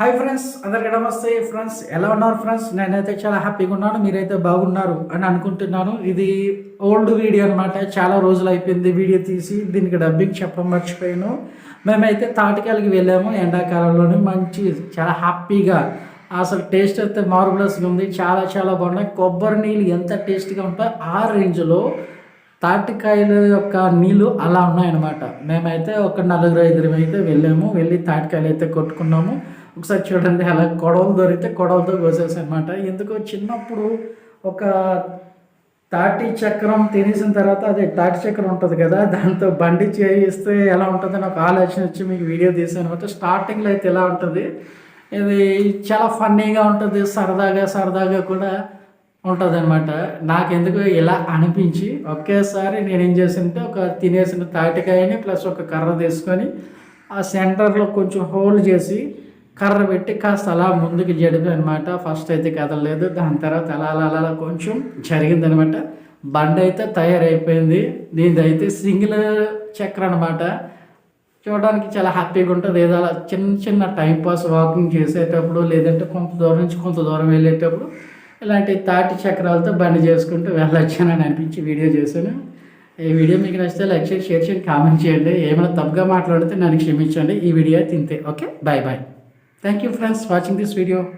Hi friends అందరికీ నమస్తే. Friends ఎలా ఉన్నారు ఫ్రెండ్స్ నేనైతే చాలా హ్యాపీగా ఉన్నాను మీరైతే బాగున్నారు అని అనుకుంటున్నాను. ఇది ఓల్డ్ వీడియో అనమాట చాలా రోజులు అయిపోయింది వీడియో తీసి దీనికి డబ్బింగ్ చెప్పడం మర్చిపోయాను. మేమైతే తాటికాయలకి వెళ్ళాము ఎండాకాలంలోనే మంచి చాలా హ్యాపీగా అసలు టేస్ట్ అయితే మార్బులస్గా ఉంది. చాలా చాలా బాగున్నాయి. కొబ్బరి నీళ్ళు ఎంత టేస్ట్గా ఉంటాయి ఆ రేంజ్లో తాటికాయల యొక్క నీళ్ళు అలా ఉన్నాయన్నమాట. మేమైతే ఒక నలుగురు ఐదుగురు అయితే వెళ్ళాము వెళ్ళి తాటికాయలు అయితే కొట్టుకున్నాము. ఒకసారి చూడండి అలా గొడవలు దొరికితే గొడవలతో కోసేసాను ఎందుకో చిన్నప్పుడు ఒక తాటి చక్రం తినేసిన తర్వాత అది తాటి చక్రం ఉంటుంది కదా దాంతో బండి చేయిస్తే ఎలా ఉంటుందని ఒక ఆలోచన వచ్చి మీకు వీడియో తీసాను అంటే స్టార్టింగ్లో అయితే ఎలా ఉంటుంది ఇది చాలా ఫన్నీగా ఉంటుంది సరదాగా సరదాగా కూడా ఉంటుంది అనమాట నాకెందుకు ఇలా అనిపించి ఒకేసారి నేను ఏం చేసింటే ఒక తినేసిన తాటికాయని ప్లస్ ఒక కర్ర తీసుకొని ఆ సెంటర్లో కొంచెం హోల్ చేసి కర్ర పెట్టి కాస్త అలా ముందుకు జడిపి అనమాట ఫస్ట్ అయితే కదలలేదు. దాని తర్వాత అలా అలా అలా కొంచెం జరిగిందనమాట బండి అయితే తయారైపోయింది. దీనిది అయితే సింగిల్ చక్ర అనమాట చూడడానికి చాలా హ్యాపీగా ఉంటుంది. ఏదో అలా చిన్న చిన్న టైంపాస్ వాకింగ్ చేసేటప్పుడు లేదంటే కొంత దూరం నుంచి కొంత దూరం వెళ్ళేటప్పుడు ఇలాంటి తాటి చక్రాలతో బండి చేసుకుంటూ వెళ్ళొచ్చానని అనిపించి వీడియో చేశాను. ఈ వీడియో మీకు నచ్చితే లైక్ చేసి షేర్ చేయండి కామెంట్ చేయండి. ఏమైనా తప్పుగా మాట్లాడితే నన్ను క్షమించండి. ఈ వీడియో తింతే. Okay? Bye bye Thank you friends for watching this video.